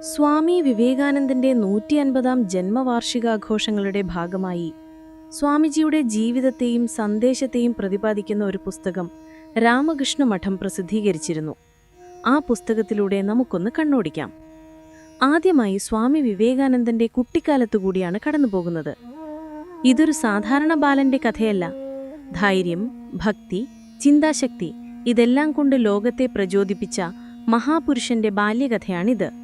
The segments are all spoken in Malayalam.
സ്വാമി വിവേകാനന്ദന്റെ നൂറ്റി അൻപതാം ജന്മവാർഷികാഘോഷങ്ങളുടെ ഭാഗമായി സ്വാമിജിയുടെ ജീവിതത്തെയും സന്ദേശത്തെയും പ്രതിപാദിക്കുന്ന ഒരു പുസ്തകം രാമകൃഷ്ണ മഠം പ്രസിദ്ധീകരിച്ചിരുന്നു. ആ പുസ്തകത്തിലൂടെ നമുക്കൊന്ന് കണ്ണോടിക്കാം. ആദ്യമായി സ്വാമി വിവേകാനന്ദന്റെ കുട്ടിക്കാലത്തുകൂടിയാണ് കടന്നുപോകുന്നത്. ഇതൊരു സാധാരണ ബാലന്റെ കഥയല്ല. ധൈര്യം ഭക്തി ചിന്താശക്തി ഇതെല്ലാം കൊണ്ട് ലോകത്തെ പ്രചോദിപ്പിച്ച മഹാപുരുഷന്റെ ബാല്യകഥയാണിത്.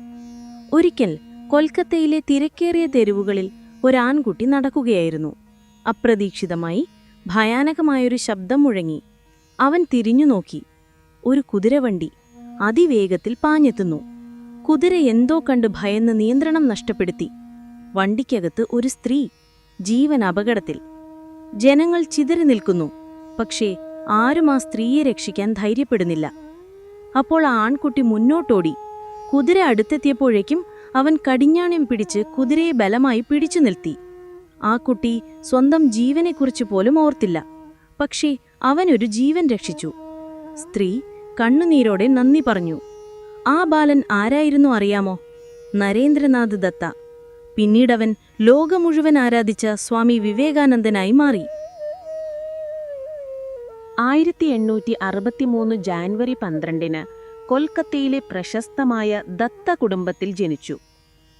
ഒരിക്കൽ കൊൽക്കത്തയിലെ തിരക്കേറിയ തെരുവുകളിൽ ഒരാൺകുട്ടി നടക്കുകയായിരുന്നു. അപ്രതീക്ഷിതമായി ഭയാനകമായൊരു ശബ്ദം മുഴങ്ങി. അവൻ തിരിഞ്ഞു നോക്കി. ഒരു കുതിരവണ്ടി അതിവേഗത്തിൽ പാഞ്ഞെത്തുന്നു. കുതിര എന്തോ കണ്ട് ഭയന്ന് നിയന്ത്രണം നഷ്ടപ്പെടുത്തി. വണ്ടിക്കകത്ത് ഒരു സ്ത്രീ ജീവൻ അപകടത്തിൽ. ജനങ്ങൾ ചിതറി നിൽക്കുന്നു. പക്ഷേ ആരും ആ സ്ത്രീയെ രക്ഷിക്കാൻ ധൈര്യപ്പെടുന്നില്ല. അപ്പോൾ ആൺകുട്ടി മുന്നോട്ടോടി. കുതിര അടുത്തെത്തിയപ്പോഴേക്കും അവൻ കടിഞ്ഞാണ്യം പിടിച്ച് കുതിരയെ ബലമായി പിടിച്ചു നിർത്തി. ആ കുട്ടി സ്വന്തം ജീവനെക്കുറിച്ച് പോലും ഓർത്തില്ല. പക്ഷേ അവനൊരു ജീവൻ രക്ഷിച്ചു. സ്ത്രീ കണ്ണുനീരോടെ നന്ദി പറഞ്ഞു. ആ ബാലൻ ആരായിരുന്നു അറിയാമോ? നരേന്ദ്രനാഥ് ദത്ത. പിന്നീടവൻ ലോകം മുഴുവൻ ആരാധിച്ച സ്വാമി വിവേകാനന്ദനായി മാറി. ആയിരത്തി എണ്ണൂറ്റി അറുപത്തിമൂന്ന് ജാൻവരി പന്ത്രണ്ടിന് കൊൽക്കത്തയിലെ പ്രശസ്തമായ ദത്ത കുടുംബത്തിൽ ജനിച്ചു.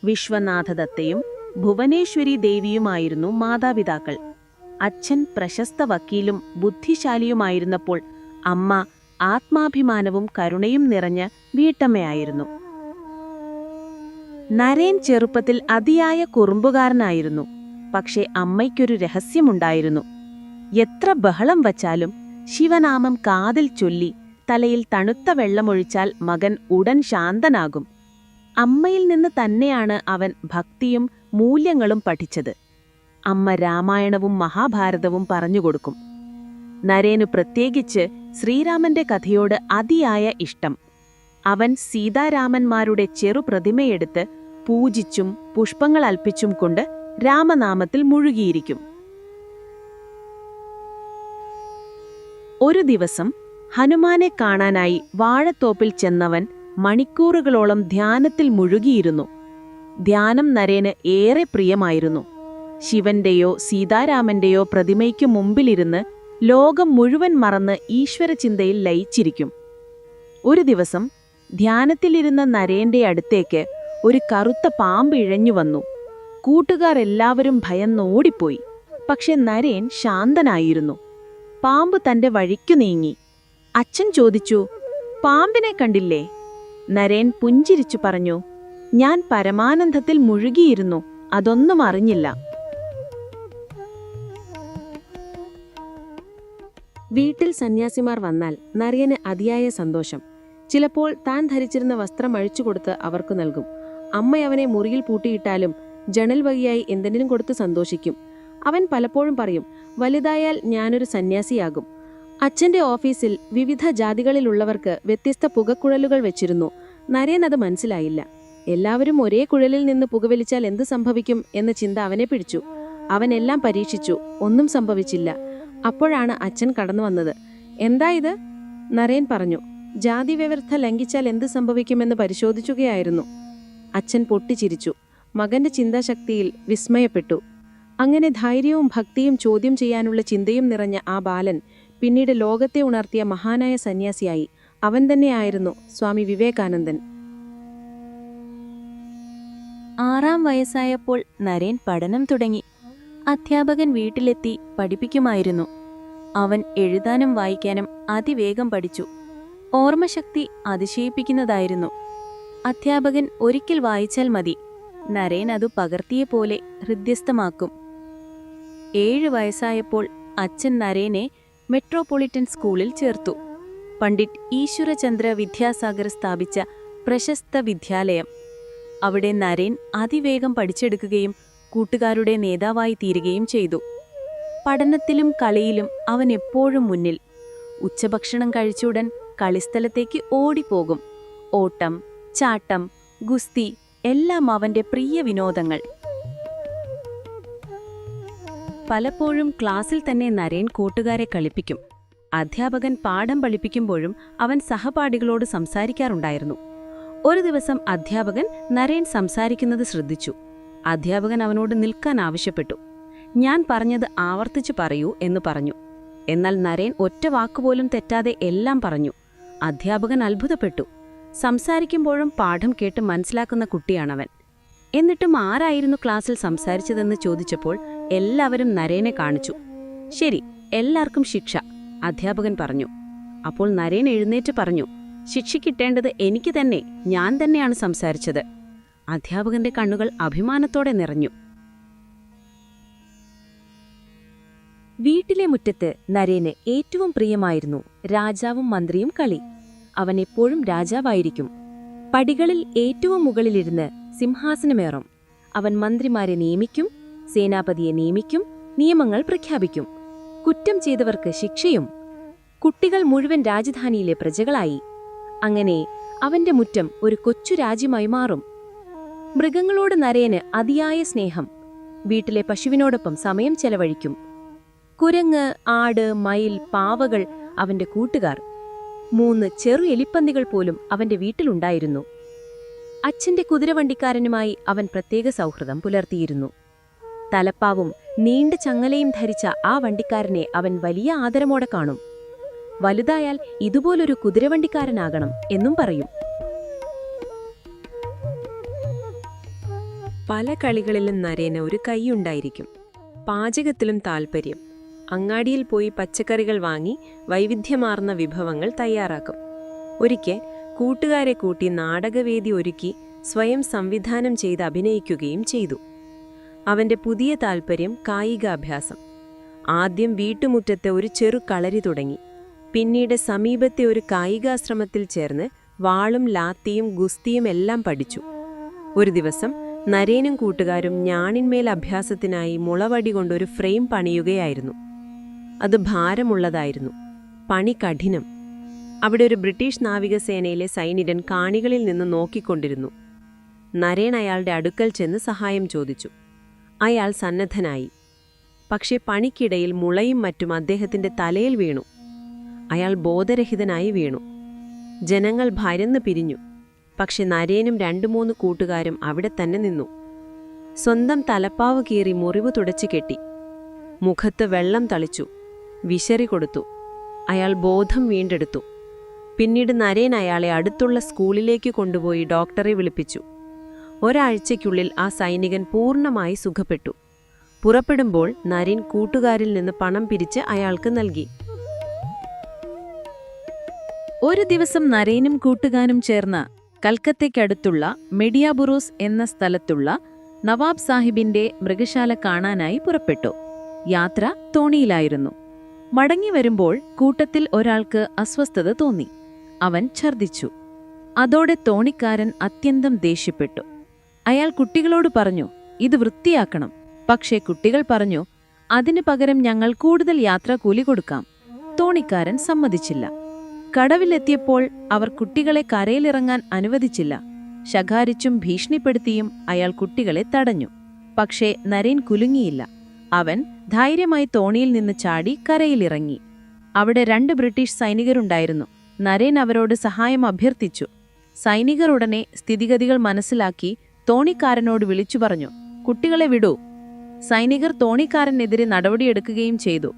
വിശ്വനാഥ ദത്തയും ഭുവനേശ്വരി ദേവിയുമായിരുന്നു മാതാപിതാക്കൾ. അച്ഛൻ പ്രശസ്ത വക്കീലും ബുദ്ധിശാലിയുമായിരുന്നപ്പോൾ അമ്മ ആത്മാഭിമാനവും കരുണയും നിറഞ്ഞ വീട്ടമ്മയായിരുന്നു. നരേൻ ചെറുപ്പത്തിൽ അതിയായ കുറുമ്പുകാരനായിരുന്നു. പക്ഷേ അമ്മയ്ക്കൊരു രഹസ്യമുണ്ടായിരുന്നു. എത്ര ബഹളം വച്ചാലും ശിവനാമം കാതിൽ ചൊല്ലി തലയിൽ തണുത്ത വെള്ളമൊഴിച്ചാൽ മകൻ ഉടൻ ശാന്തനാകും. അമ്മയിൽ നിന്ന് തന്നെയാണ് അവൻ ഭക്തിയും മൂല്യങ്ങളും പഠിച്ചത്. അമ്മ രാമായണവും മഹാഭാരതവും പറഞ്ഞുകൊടുക്കും നരേനു പ്രത്യേകിച്ച് ശ്രീരാമന്റെ കഥയോട് അതിയായ ഇഷ്ടം. അവൻ സീതാരാമന്മാരുടെ ചെറുപ്രതിമയെടുത്ത് പൂജിച്ചും പുഷ്പങ്ങൾ അൽപ്പിച്ചും കൊണ്ട് രാമനാമത്തിൽ മുഴുകിയിരിക്കും. ഒരു ദിവസം ഹനുമാനെ കാണാനായി വാഴത്തോപ്പിൽ ചെന്നവൻ മണിക്കൂറുകളോളം ധ്യാനത്തിൽ മുഴുകിയിരുന്നു. ധ്യാനം നരേന് ഏറെ പ്രിയമായിരുന്നു. ശിവന്റെയോ സീതാരാമന്റെയോ പ്രതിമയ്ക്കു മുമ്പിലിരുന്ന് ലോകം മുഴുവൻ മറന്ന് ഈശ്വരചിന്തയിൽ ലയിച്ചിരിക്കും. ഒരു ദിവസം ധ്യാനത്തിലിരുന്ന നരേന്റെ അടുത്തേക്ക് ഒരു കറുത്ത പാമ്പ് ഇഴഞ്ഞു വന്നു. കൂട്ടുകാർ എല്ലാവരും ഭയന്നോടിപ്പോയി പക്ഷെ നരേൻ ശാന്തനായിരുന്നു. പാമ്പ് തന്റെ വഴിക്കു നീങ്ങി. അച്ഛൻ ചോദിച്ചു പാമ്പിനെ കണ്ടില്ലേ? നരേൻ പുഞ്ചിരിച്ചു പറഞ്ഞു ഞാൻ പരമാനന്ദത്തിൽ മുഴുകിയിരുന്നു അതൊന്നും അറിഞ്ഞില്ല. വീട്ടിൽ സന്യാസിമാർ വന്നാൽ നരയന് അതിയായ സന്തോഷം. ചിലപ്പോൾ താൻ ധരിച്ചിരുന്ന വസ്ത്രം അഴിച്ചു കൊടുത്ത് അവർക്ക് നൽകും. അമ്മ അവനെ മുറിയിൽ പൂട്ടിയിട്ടാലും ജണൽ വഴിയായി എന്തെങ്കിലും കൊടുത്ത് സന്തോഷിക്കും. അവൻ പലപ്പോഴും പറയും വലുതായാൽ ഞാനൊരു സന്യാസിയാകും. അച്ഛന്റെ ഓഫീസിൽ വിവിധ ജാതികളിലുള്ളവർക്ക് വ്യത്യസ്ത പുകക്കുഴലുകൾ വെച്ചിരുന്നു. നരേൻ അത് മനസ്സിലായില്ല. എല്ലാവരും ഒരേ കുഴലിൽ നിന്ന് പുകവലിച്ചാൽ എന്ത് സംഭവിക്കും എന്ന ചിന്ത അവനെ പിടിച്ചു. അവൻ എല്ലാം പരീക്ഷിച്ചു. ഒന്നും സംഭവിച്ചില്ല. അപ്പോഴാണ് അച്ഛൻ കടന്നു വന്നത്. എന്താ ഇത്? നരേൻ പറഞ്ഞു. ജാതി വ്യവസ്ഥ ലംഘിച്ചാൽ എന്ത് സംഭവിക്കുമെന്ന് പരിശോധിക്കുകയായിരുന്നു അച്ഛൻ പൊട്ടിച്ചിരിച്ചു. മകന്റെ ചിന്താശക്തിയിൽ വിസ്മയപ്പെട്ടു. അങ്ങനെ ധൈര്യവും ഭക്തിയും ചോദ്യം ചെയ്യാനുള്ള ചിന്തയും നിറഞ്ഞ ആ ബാലൻ പിന്നീട് ലോകത്തെ ഉണർത്തിയ മഹാനായ സന്യാസിയായി. അവൻ തന്നെയായിരുന്നു സ്വാമി വിവേകാനന്ദൻ. ആറാം വയസ്സായപ്പോൾ നരേൻ പഠനം തുടങ്ങി. അധ്യാപകൻ വീട്ടിലെത്തി പഠിപ്പിക്കുമായിരുന്നു. അവൻ എഴുതാനും വായിക്കാനും അതിവേഗം പഠിച്ചു. ഓർമ്മശക്തി അതിശയിപ്പിക്കുന്നതായിരുന്നു. അധ്യാപകൻ ഒരിക്കൽ വായിച്ചാൽ മതി. നരേൻ അത് പകർത്തിയ പോലെ ഹൃദ്യസ്ഥമാക്കും. ഏഴ് വയസ്സായപ്പോൾ അച്ഛൻ നരേനെ മെട്രോപൊളിറ്റൻ സ്കൂളിൽ ചേർത്തു. പണ്ഡിറ്റ് ഈശ്വരചന്ദ്ര വിദ്യാസാഗർ സ്ഥാപിച്ച പ്രശസ്ത വിദ്യാലയം. അവിടെ നരേൻ അതിവേഗം പഠിച്ചെടുക്കുകയും കൂട്ടുകാരുടെ നേതാവായി തീരുകയും ചെയ്തു. പഠനത്തിലും കളിയിലും അവൻ എപ്പോഴും മുന്നിൽ. ഉച്ചഭക്ഷണം കഴിച്ചുടൻ കളിസ്ഥലത്തേക്ക് ഓടിപ്പോകും. ഓട്ടം ചാട്ടം ഗുസ്തി എല്ലാം അവന്റെ പ്രിയ വിനോദങ്ങൾ. പലപ്പോഴും ക്ലാസ്സിൽ തന്നെ നരേൻ കൂട്ടുകാരെ കളിപ്പിക്കും. അധ്യാപകൻ പാഠം പഠിപ്പിക്കുമ്പോഴും അവൻ സഹപാഠികളോട് സംസാരിക്കാറുണ്ടായിരുന്നു. ഒരു ദിവസം അധ്യാപകൻ നരേൻ സംസാരിക്കുന്നത് ശ്രദ്ധിച്ചു. അധ്യാപകൻ അവനോട് നിൽക്കാൻ ആവശ്യപ്പെട്ടു. ഞാൻ പറഞ്ഞത് ആവർത്തിച്ചു പറയൂ എന്ന് പറഞ്ഞു. എന്നാൽ നരേൻ ഒറ്റ വാക്കുപോലും തെറ്റാതെ എല്ലാം പറഞ്ഞു. അധ്യാപകൻ അത്ഭുതപ്പെട്ടു. സംസാരിക്കുമ്പോഴും പാഠം കേട്ട് മനസ്സിലാക്കുന്ന കുട്ടിയാണവൻ. എന്നിട്ടും ആരായിരുന്നു ക്ലാസ്സിൽ സംസാരിച്ചതെന്ന് ചോദിച്ചപ്പോൾ എല്ലാവരും നരേനെ കാണിച്ചു. ശരി എല്ലാവർക്കും ശിക്ഷ അധ്യാപകൻ പറഞ്ഞു. അപ്പോൾ നരേൻ എഴുന്നേറ്റ് പറഞ്ഞു ശിക്ഷ കിട്ടേണ്ടത് എനിക്ക് തന്നെ ഞാൻ തന്നെയാണ് സംസാരിച്ചത്. അധ്യാപകന്റെ കണ്ണുകൾ അഭിമാനത്തോടെ നിറഞ്ഞു. വീട്ടിലെ മുറ്റത്ത് നരേന് ഏറ്റവും പ്രിയമായിരുന്നു രാജാവും മന്ത്രിയും കളി. അവൻ എപ്പോഴും രാജാവായിരിക്കും. പടികളിൽ ഏറ്റവും മുകളിലിരുന്ന് സിംഹാസനമേറും. അവൻ മന്ത്രിമാരെ നിയമിക്കും സേനാപതിയെ നിയമിക്കും നിയമങ്ങൾ പ്രഖ്യാപിക്കും. കുറ്റം ചെയ്തവർക്ക് ശിക്ഷയും കുട്ടികൾ മുഴുവൻ രാജധാനിയിലെ പ്രജകളായി. അങ്ങനെ അവന്റെ മുറ്റം ഒരു കൊച്ചു രാജ്യമായി മാറും. മൃഗങ്ങളോട് നരയന് അതിയായ സ്നേഹം വീട്ടിലെ പശുവിനോടൊപ്പം സമയം ചെലവഴിക്കും. കുരങ്ങ് ആട് മയിൽ പാവകൾ അവന്റെ കൂട്ടുകാർ. മൂന്ന് ചെറു എലിപ്പന്തികൾ പോലും അവന്റെ വീട്ടിലുണ്ടായിരുന്നു. അച്ഛന്റെ കുതിരവണ്ടിക്കാരനുമായി അവൻ പ്രത്യേക സൗഹൃദം പുലർത്തിയിരുന്നു. തലപ്പാവും നീണ്ട ചങ്ങലയും ധരിച്ച ആ വണ്ടിക്കാരനെ അവൻ വലിയ ആദരമോടെ കാണും. വലുതായാൽ ഇതുപോലൊരു കുതിരവണ്ടിക്കാരനാകണം എന്നും പറയും. പല കളികളിലും നരേന ഒരു കൈയുണ്ടായിരിക്കും പാചകത്തിലും താൽപ്പര്യം അങ്ങാടിയിൽ പോയി പച്ചക്കറികൾ വാങ്ങി വൈവിധ്യമാർന്ന വിഭവങ്ങൾ തയ്യാറാക്കും. ഒരിക്കൽ കൂട്ടുകാരെ കൂട്ടി നാടകവേദി ഒരുക്കി സ്വയം സംവിധാനം ചെയ്ത് അഭിനയിക്കുകയും ചെയ്തു. അവന്റെ പുതിയ താൽപ്പര്യം കായികാഭ്യാസം. ആദ്യം വീട്ടുമുറ്റത്തെ ഒരു ചെറു കളരി തുടങ്ങി. പിന്നീട് സമീപത്തെ ഒരു കായികാശ്രമത്തിൽ ചേർന്ന് വാളും ലാത്തിയും ഗുസ്തിയും എല്ലാം പഠിച്ചു. ഒരു ദിവസം നരേനും കൂട്ടുകാരും ഞാണിന്മേൽ അഭ്യാസത്തിനായി മുളവടി കൊണ്ടൊരു ഫ്രെയിം പണിയുകയായിരുന്നു. അത് ഭാരമുള്ളതായിരുന്നു. പണി കഠിനം. അവിടെ ഒരു ബ്രിട്ടീഷ് നാവികസേനയിലെ സൈനികൻ കാണികളിൽ നിന്ന് നോക്കിക്കൊണ്ടിരുന്നു. നരേൻ അയാളുടെ അടുക്കൽ ചെന്ന് സഹായം ചോദിച്ചു. അയാൾ സന്നദ്ധനായി. പക്ഷേ പണിക്കിടയിൽ മുളയും മറ്റും അദ്ദേഹത്തിന്റെ തലയിൽ വീണു. അയാൾ ബോധരഹിതനായി വീണു. ജനങ്ങൾ ഭയന്ന് പിരിഞ്ഞു. പക്ഷെ നരേനും രണ്ടു മൂന്ന് കൂട്ടുകാരും അവിടെ തന്നെ നിന്നു. സ്വന്തം തലപ്പാവ് കീറി മുറിവ് തുടച്ചു കെട്ടി. മുഖത്ത് വെള്ളം തളിച്ചു. വിശറി കൊടുത്തു. അയാൾ ബോധം വീണ്ടെടുത്തു. പിന്നീട് നരേൻ അയാളെ അടുത്തുള്ള സ്കൂളിലേക്ക് കൊണ്ടുപോയി ഡോക്ടറെ വിളിപ്പിച്ചു. ഒരാഴ്ചയ്ക്കുള്ളിൽ ആ സൈനികൻ പൂർണമായി സുഖപ്പെട്ടു. പുറപ്പെടുമ്പോൾ നരിൻ കൂട്ടുകാരിൽ നിന്ന് പണം പിരിച്ച് അയാൾക്ക് നൽകി. ഒരു ദിവസം നരേനും കൂട്ടുകാരും ചേർന്ന് കൽക്കത്തയ്ക്കടുത്തുള്ള മെഡിയാബുറൂസ് എന്ന സ്ഥലത്തുള്ള നവാബ് സാഹിബിന്റെ മൃഗശാല കാണാനായി പുറപ്പെട്ടു. യാത്ര തോണിയിലായിരുന്നു. മടങ്ങി വരുമ്പോൾ കൂട്ടത്തിൽ ഒരാൾക്ക് അസ്വസ്ഥത തോന്നി. അവൻ ഛർദിച്ചു അതോടെ തോണിക്കാരൻ അത്യന്തം ദേഷ്യപ്പെട്ടു. അയാൾ കുട്ടികളോട് പറഞ്ഞു ഇത് വൃത്തിയാക്കണം. പക്ഷേ കുട്ടികൾ പറഞ്ഞു അതിനു പകരം ഞങ്ങൾ കൂടുതൽ യാത്രാക്കൂലി കൊടുക്കാം. തോണിക്കാരൻ സമ്മതിച്ചില്ല. കടവിലെത്തിയപ്പോൾ അവർ കുട്ടികളെ കരയിലിറങ്ങാൻ അനുവദിച്ചില്ല. ശകാരിച്ചും ഭീഷണിപ്പെടുത്തിയും അയാൾ കുട്ടികളെ തടഞ്ഞു. പക്ഷേ നരേൻ കുലുങ്ങിയില്ല. അവൻ ധൈര്യമായി തോണിയിൽ നിന്ന് ചാടി കരയിലിറങ്ങി. അവിടെ രണ്ട് ബ്രിട്ടീഷ് സൈനികരുണ്ടായിരുന്നു. നരേൻ അവരോട് സഹായം അഭ്യർത്ഥിച്ചു. സൈനികർ ഉടനെ സ്ഥിതിഗതികൾ മനസ്സിലാക്കി തോണിക്കാരനോട് വിളിച്ചു പറഞ്ഞു കുട്ടികളെ വിടൂ. സൈനികർ തോണിക്കാരനെതിരെ നടപടിയെടുക്കുകയും ചെയ്തു.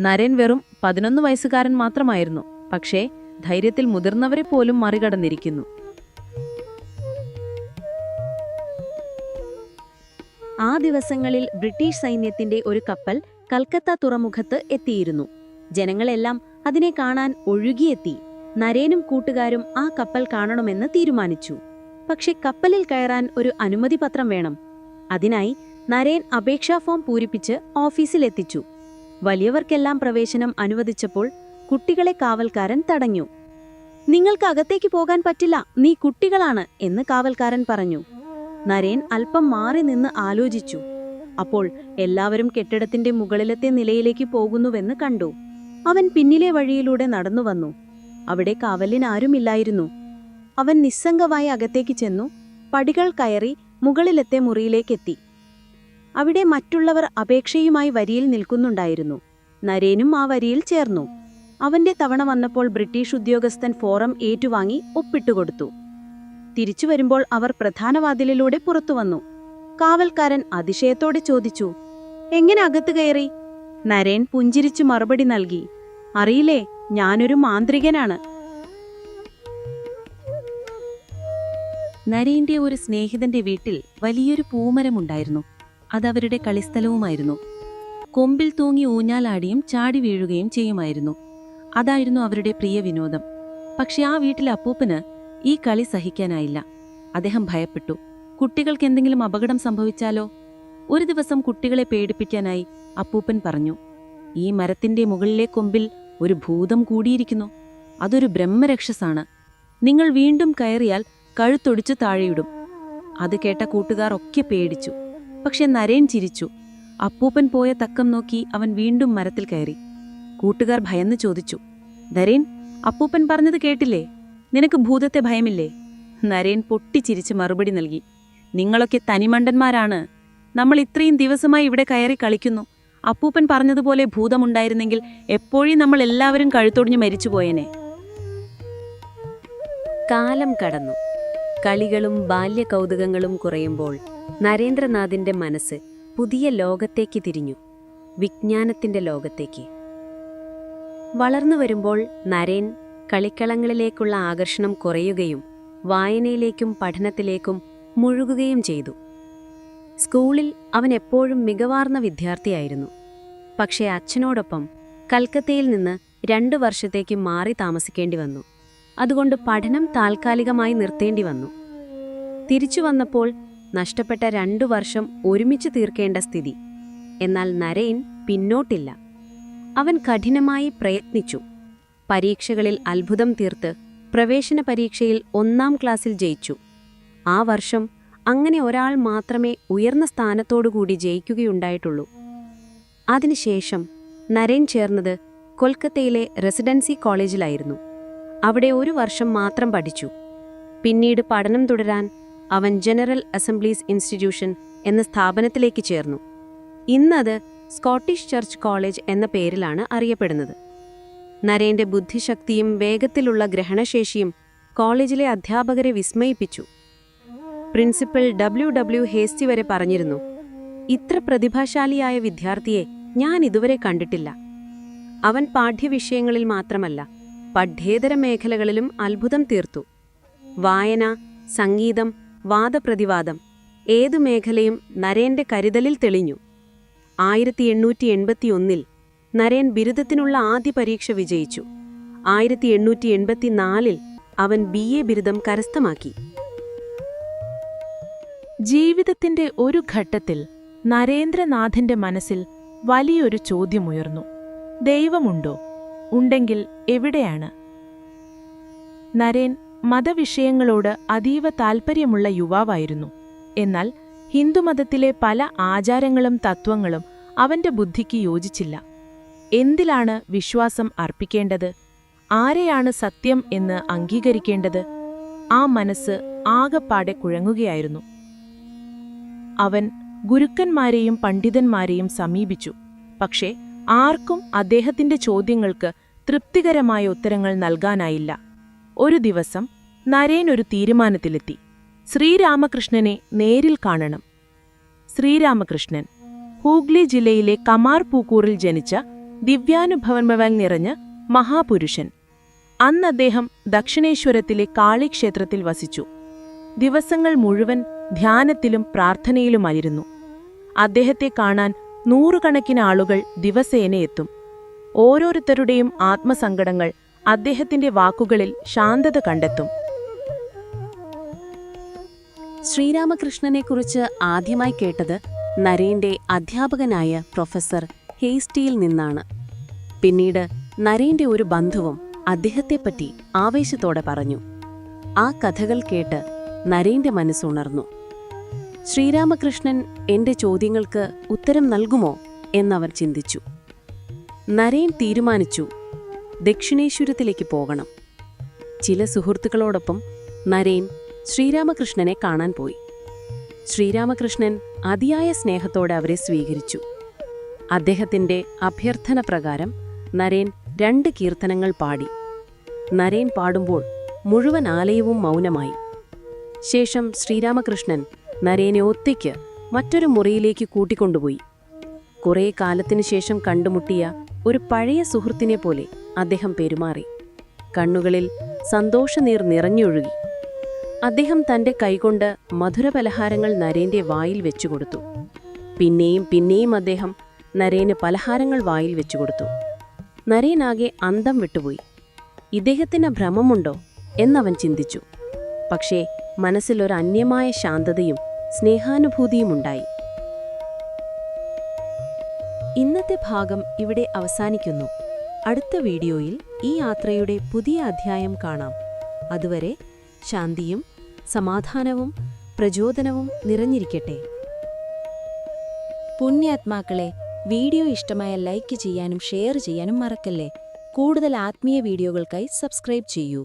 നരൻ വെറും പതിനൊന്ന് വയസ്സുകാരൻ മാത്രമായിരുന്നു പക്ഷേ ധൈര്യത്തിൽ മുതിർന്നവരെ പോലും മറികടന്നിരിക്കുന്നു. ആ ദിവസങ്ങളിൽ ബ്രിട്ടീഷ് സൈന്യത്തിന്റെ ഒരു കപ്പൽ കൽക്കത്ത തുറമുഖത്ത് എത്തിയിരുന്നു. ജനങ്ങളെല്ലാം അതിനെ കാണാൻ ഒഴുകിയെത്തി. നരേനും കൂട്ടുകാരും ആ കപ്പൽ കാണണമെന്ന് തീരുമാനിച്ചു. പക്ഷെ കപ്പലിൽ കയറാൻ ഒരു അനുമതി പത്രം വേണം. അതിനായി നരേൻ അപേക്ഷാ ഫോം പൂരിപ്പിച്ച് ഓഫീസിലെത്തിച്ചു. വലിയവർക്കെല്ലാം പ്രവേശനം അനുവദിച്ചപ്പോൾ കുട്ടികളെ കാവൽക്കാരൻ തടഞ്ഞു. നിങ്ങൾക്ക് അകത്തേക്ക് പോകാൻ പറ്റില്ല നീ കുട്ടികളാണ് എന്ന് കാവൽക്കാരൻ പറഞ്ഞു. നരേൻ അല്പം മാറി നിന്ന് ആലോചിച്ചു. അപ്പോൾ എല്ലാവരും കെട്ടിടത്തിന്റെ മുകളിലത്തെ നിലയിലേക്ക് പോകുന്നുവെന്ന് കണ്ടു. അവൻ പിന്നിലെ വഴിയിലൂടെ നടന്നു വന്നു അവിടെ കാവലിനാരുമില്ലായിരുന്നു അവൻ നിസ്സംഗമായി അകത്തേക്ക് ചെന്നു പടികൾ കയറി മുകളിലത്തെ മുറിയിലേക്കെത്തി. അവിടെ മറ്റുള്ളവർ അപേക്ഷയുമായി വരിയിൽ നിൽക്കുന്നുണ്ടായിരുന്നു. നരേനും ആ വരിയിൽ ചേർന്നു. അവന്റെ തവണ വന്നപ്പോൾ ബ്രിട്ടീഷ് ഉദ്യോഗസ്ഥൻ ഫോറം ഏറ്റുവാങ്ങി ഒപ്പിട്ടുകൊടുത്തു. തിരിച്ചു വരുമ്പോൾ അവർ പ്രധാന വാതിലിലൂടെ പുറത്തു വന്നു. കാവൽക്കാരൻ അതിശയത്തോടെ ചോദിച്ചു എങ്ങനെ അകത്ത് കയറി? നരേൻ പുഞ്ചിരിച്ചു മറുപടി നൽകി അറിയില്ലേ ഞാനൊരു മാന്ത്രികനാണ്. നരേന്റെ ഒരു സ്നേഹിതന്റെ വീട്ടിൽ വലിയൊരു പൂമരമുണ്ടായിരുന്നു. അതവരുടെ കളിസ്ഥലവുമായിരുന്നു. കൊമ്പിൽ തൂങ്ങി ഊഞ്ഞാലാടിയും ചാടി വീഴുകയും ചെയ്യുമായിരുന്നു. അതായിരുന്നു അവരുടെ പ്രിയ വിനോദം. പക്ഷെ ആ വീട്ടിലെ അപ്പൂപ്പന് ഈ കളി സഹിക്കാനായില്ല. അദ്ദേഹം ഭയപ്പെട്ടു. കുട്ടികൾക്ക് എന്തെങ്കിലും അപകടം സംഭവിച്ചാലോ? ഒരു ദിവസം കുട്ടികളെ പേടിപ്പിക്കാനായി അപ്പൂപ്പൻ പറഞ്ഞു ഈ മരത്തിന്റെ മുകളിലെ കൊമ്പിൽ ഒരു ഭൂതം കൂടിയിരിക്കുന്നു. അതൊരു ബ്രഹ്മരക്ഷസാണ് നിങ്ങൾ വീണ്ടും കയറിയാൽ കഴുത്തൊടിച്ചു താഴെയിടും. അത് കേട്ട കൂട്ടുകാർ ഒക്കെ പേടിച്ചു. പക്ഷെ നരേൻ ചിരിച്ചു. അപ്പൂപ്പൻ പോയ തക്കം നോക്കി അവൻ വീണ്ടും മരത്തിൽ കയറി. കൂട്ടുകാർ ഭയന്ന് ചോദിച്ചു നരേൻ അപ്പൂപ്പൻ പറഞ്ഞത് കേട്ടില്ലേ? നിനക്ക് ഭൂതത്തെ ഭയമില്ലേ? നരേൻ പൊട്ടിച്ചിരിച്ച് മറുപടി നൽകി നിങ്ങളൊക്കെ തനിമണ്ടന്മാരാണ്. നമ്മൾ ഇത്രയും ദിവസമായി ഇവിടെ കയറി കളിക്കുന്നു. അപ്പൂപ്പൻ പറഞ്ഞതുപോലെ ഭൂതമുണ്ടായിരുന്നെങ്കിൽ എപ്പോഴും നമ്മൾ എല്ലാവരും കഴുത്തൊടിഞ്ഞ് മരിച്ചുപോയനെ. കാലം കടന്നു. കളികളും ബാല്യകൗതുകങ്ങളും കുറയുമ്പോൾ നരേന്ദ്രനാഥിന്റെ മനസ്സ് പുതിയ ലോകത്തേക്ക് തിരിഞ്ഞു. വിജ്ഞാനത്തിന്റെ ലോകത്തേക്ക്. വളർന്നു വരുമ്പോൾ നരേൻ കളിക്കളങ്ങളിലേക്കുള്ള ആകർഷണം കുറയുകയും വായനയിലേക്കും പഠനത്തിലേക്കും മുഴുകുകയും ചെയ്തു. സ്കൂളിൽ അവൻ എപ്പോഴും മികവാർന്ന വിദ്യാർത്ഥിയായിരുന്നു. പക്ഷേ അച്ഛനോടൊപ്പം കൽക്കത്തയിൽ നിന്ന് രണ്ടു വർഷത്തേക്ക് മാറി താമസിക്കേണ്ടി വന്നു. അതുകൊണ്ട് പഠനം താൽക്കാലികമായി നിർത്തേണ്ടി വന്നു. തിരിച്ചു വന്നപ്പോൾ നഷ്ടപ്പെട്ട രണ്ടു വർഷം ഒരുമിച്ച് തീർക്കേണ്ട സ്ഥിതി. എന്നാൽ നരയൻ പിന്നോട്ടില്ല. അവൻ കഠിനമായി പ്രയത്നിച്ചു. പരീക്ഷകളിൽ അത്ഭുതം തീർത്ത് പ്രവേശന പരീക്ഷയിൽ ഒന്നാം ക്ലാസ്സിൽ ജയിച്ചു. ആ വർഷം അങ്ങനെ ഒരാൾ മാത്രമേ ഉയർന്ന സ്ഥാനത്തോടുകൂടി ജയിക്കുകയുണ്ടായിട്ടുള്ളൂ. അതിനുശേഷം നരൻ ചേർന്നത് കൊൽക്കത്തയിലെ റെസിഡൻസി കോളേജിലായിരുന്നു. അവിടെ ഒരു വർഷം മാത്രം പഠിച്ചു. പിന്നീട് പഠനം തുടരാൻ അവൻ ജനറൽ അസംബ്ലീസ് ഇൻസ്റ്റിറ്റ്യൂഷൻ എന്ന സ്ഥാപനത്തിലേക്ക് ചേർന്നു. ഇന്നത് സ്കോട്ടിഷ് ചർച്ച് കോളേജ് എന്ന പേരിലാണ് അറിയപ്പെടുന്നത്. നരേന്റെ ബുദ്ധിശക്തിയും വേഗത്തിലുള്ള ഗ്രഹണശേഷിയും കോളേജിലെ അധ്യാപകരെ വിസ്മയിപ്പിച്ചു. പ്രിൻസിപ്പൽ ഡബ്ല്യു ഡബ്ല്യു ഹേസ്റ്റി വരെ പറഞ്ഞിരുന്നു ഇത്ര പ്രതിഭാശാലിയായ വിദ്യാർത്ഥിയെ ഞാൻ ഇതുവരെ കണ്ടിട്ടില്ല. അവൻ പാഠ്യവിഷയങ്ങളിൽ മാത്രമല്ല പഠ്യേതര മേഖലകളിലും അത്ഭുതം തീർത്തു. വായന സംഗീതം വാദപ്രതിവാദം ഏതു മേഖലയും നരേന്റെ കരുതലിൽ തെളിഞ്ഞു. ആയിരത്തി എണ്ണൂറ്റി എൺപത്തിയൊന്നിൽ നരേൻ ബിരുദത്തിനുള്ള ആദ്യ പരീക്ഷ വിജയിച്ചു. ആയിരത്തി എണ്ണൂറ്റി എൺപത്തിനാലിൽ അവൻ ബി എ ബിരുദം കരസ്ഥമാക്കി. ജീവിതത്തിന്റെ ഒരു ഘട്ടത്തിൽ നരേന്ദ്രനാഥന്റെ മനസ്സിൽ വലിയൊരു ചോദ്യമുയർന്നു. ദൈവമുണ്ടോ? ഉണ്ടെങ്കിൽ എവിടെയാണ്? നരേൻ മതവിഷയങ്ങളോട് അതീവ താൽപ്പര്യമുള്ള യുവാവായിരുന്നു. എന്നാൽ ഹിന്ദുമതത്തിലെ പല ആചാരങ്ങളും തത്വങ്ങളും അവന്റെ ബുദ്ധിക്ക് യോജിച്ചില്ല. എന്തിലാണ് വിശ്വാസം അർപ്പിക്കേണ്ടത്? ആരെയാണ് സത്യം എന്ന് അംഗീകരിക്കേണ്ടത്? ആ മനസ്സ് ആകപ്പാടെ കുഴങ്ങുകയായിരുന്നു. അവൻ ഗുരുക്കന്മാരെയും പണ്ഡിതന്മാരെയും സമീപിച്ചു. പക്ഷേ ആർക്കും അദ്ദേഹത്തിന്റെ ചോദ്യങ്ങൾക്ക് തൃപ്തികരമായ ഉത്തരങ്ങൾ നൽകാനായില്ല. ഒരു ദിവസം നരേൻ ഒരു തീരുമാനത്തിലെത്തി. ശ്രീരാമകൃഷ്ണനെ നേരിൽ കാണണം. ശ്രീരാമകൃഷ്ണൻ ഹൂഗ്ലി ജില്ലയിലെ കമാർ പൂക്കൂറിൽ ജനിച്ച ദിവ്യാനുഭവങ്ങൾ നിറഞ്ഞ മഹാപുരുഷൻ. അന്ന് അദ്ദേഹം ദക്ഷിണേശ്വരത്തിലെ കാളിക്ഷേത്രത്തിൽ വസിച്ചു. ദിവസങ്ങൾ മുഴുവൻ ധ്യാനത്തിലും പ്രാർത്ഥനയിലുമായിരുന്നു. അദ്ദേഹത്തെ കാണാൻ നൂറുകണക്കിന് ആളുകൾ ദിവസേന എത്തും. ഓരോരുത്തരുടെയും ആത്മസങ്കടങ്ങൾ അദ്ദേഹത്തിന്റെ വാക്കുകളിൽ ശാന്തത കണ്ടെത്തും. ശ്രീരാമകൃഷ്ണനെക്കുറിച്ച് ആദ്യമായി കേട്ടത് നരേന്റെ അധ്യാപകനായ പ്രൊഫസർ ഹേസ്റ്റിയിൽ നിന്നാണ്. പിന്നീട് നരേന്റെ ഒരു ബന്ധുവും അദ്ദേഹത്തെപ്പറ്റി ആവേശത്തോടെ പറഞ്ഞു. ആ കഥകൾ കേട്ട് നരേന്റെ മനസ്സുണർന്നു. ശ്രീരാമകൃഷ്ണൻ എന്റെ ചോദ്യങ്ങൾക്ക് ഉത്തരം നൽകുമോ എന്നവർ ചിന്തിച്ചു. നരേൻ തീരുമാനിച്ചു ദക്ഷിണേശ്വരത്തിലേക്ക് പോകണം. ചില സുഹൃത്തുക്കളോടൊപ്പം നരേൻ ശ്രീരാമകൃഷ്ണനെ കാണാൻ പോയി. ശ്രീരാമകൃഷ്ണൻ അതിയായ സ്നേഹത്തോടെ അവരെ സ്വീകരിച്ചു. അദ്ദേഹത്തിന്റെ അഭ്യർത്ഥന പ്രകാരം നരേൻ രണ്ട് കീർത്തനങ്ങൾ പാടി. നരേൻ പാടുമ്പോൾ മുഴുവൻ ആലയവും മൗനമായി. ശേഷം ശ്രീരാമകൃഷ്ണൻ നരേനെ ഒറ്റയ്ക്ക് മറ്റൊരു മുറിയിലേക്ക് കൂട്ടിക്കൊണ്ടുപോയി. കുറേ കാലത്തിനു ശേഷം കണ്ടുമുട്ടിയ ഒരു പഴയ സുഹൃത്തിനെ പോലെ അദ്ദേഹം പെരുമാറി. കണ്ണുകളിൽ സന്തോഷനീർ നിറഞ്ഞൊഴുകി. അദ്ദേഹം തന്റെ കൈകൊണ്ട് മധുരപലഹാരങ്ങൾ നരേന്റെ വായിൽ വെച്ചുകൊടുത്തു. പിന്നെയും പിന്നെയും അദ്ദേഹം നരേന് പലഹാരങ്ങൾ വായിൽ വെച്ചുകൊടുത്തു. നരേനാകെ അന്തം വിട്ടുപോയി. ഇദ്ദേഹത്തിന് ഭ്രമമുണ്ടോ എന്നവൻ ചിന്തിച്ചു. പക്ഷേ മനസ്സിലൊരു അന്യമായ ശാന്തതയും സ്നേഹാനുഭൂതിയുമുണ്ടായി. ഇന്നത്തെ ഭാഗം ഇവിടെ അവസാനിക്കുന്നു. അടുത്ത വീഡിയോയിൽ ഈ യാത്രയുടെ പുതിയ അധ്യായം കാണാം. അതുവരെ ശാന്തിയും സമാധാനവും പ്രചോദനവും നിറഞ്ഞിരിക്കട്ടെ. പുണ്യാത്മാക്കളെ വീഡിയോ ഇഷ്ടമായ ലൈക്ക് ചെയ്യാനും ഷെയർ ചെയ്യാനും മറക്കല്ലേ? കൂടുതൽ ആത്മീയ വീഡിയോകൾക്കായി സബ്സ്ക്രൈബ് ചെയ്യൂ.